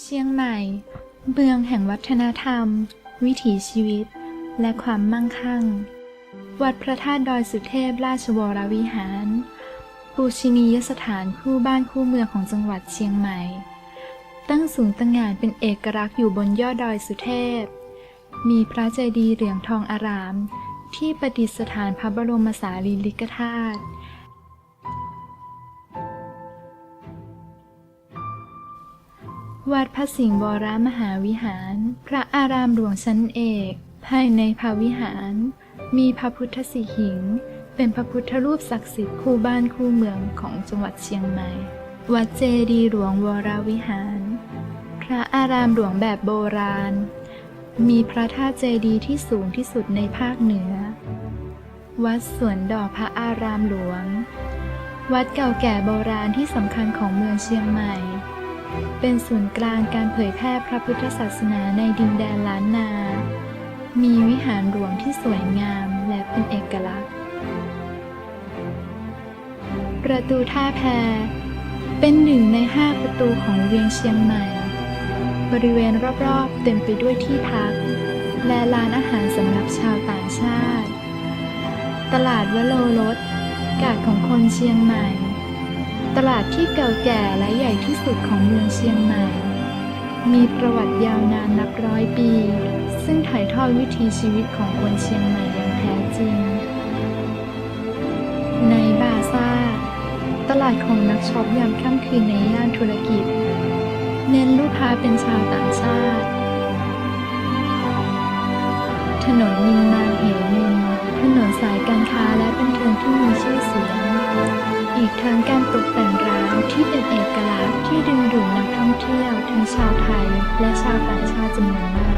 เชียงใหม่ เมืองแห่งวัฒนธรรม วิถีชีวิต และความมั่งคั่ง วัดพระธาตุดอยสุเทพราชวรวิหาร ปูชินียสถานคู่บ้านคู่เมืองของจังหวัดเชียงใหม่ ตั้งสูงตั้งงานเป็นเอกลักษณ์อยู่บนยอดดอยสุเทพ มีพระเจดีย์เหลืองทองอาราม ที่ประดิษฐานพระบรมสารีริกธาตุ วัดพระสิงห์วรมหาวิหาร พระอารามหลวงชั้นเอก ภายในพระวิหาร มีพระพุทธสีหิง เป็นพระพุทธรูปศักดิ์สิทธิ์คู่บ้านคู่เมืองของจังหวัดเชียงใหม่ วัดเจดีย์หลวงวรวิหาร พระอารามหลวงแบบโบราณ มีพระธาตุเจดีย์ที่สูงที่สุดในภาคเหนือ วัดสวนดอกพระอารามหลวง วัดเก่าแก่โบราณที่สำคัญของเมืองเชียงใหม่ เป็นศูนย์กลางการเผยแพร่พระพุทธศาสนาในดินแดนล้านนา มีวิหารหลวงที่สวยงามและเป็นเอกลักษณ์ ประตูท่าแพเป็นหนึ่งในห้าประตูของเวียงเชียงใหม่ บริเวณรอบๆ เต็มไปด้วยที่พัก และร้านอาหารสำหรับชาวต่างชาติ ตลาดวโรรสกาดของคนเชียงใหม่ ตลาดที่เก่าแก่และใหญ่ที่สุดของเมืองเชียงใหม่ มีประวัติยาวนานนับร้อยปี ซึ่งถ่ายทอดวิถีชีวิตของคนเชียงใหม่อย่างแท้จริง ในบาซ่า ตลาดของนักช็อปยามค่ำคืนในย่านธุรกิจ เน้นลูกค้าเป็นชาวต่างชาติ เที่ยวทั้งชาวไทยและชาวต่างชาติจำนวนมาก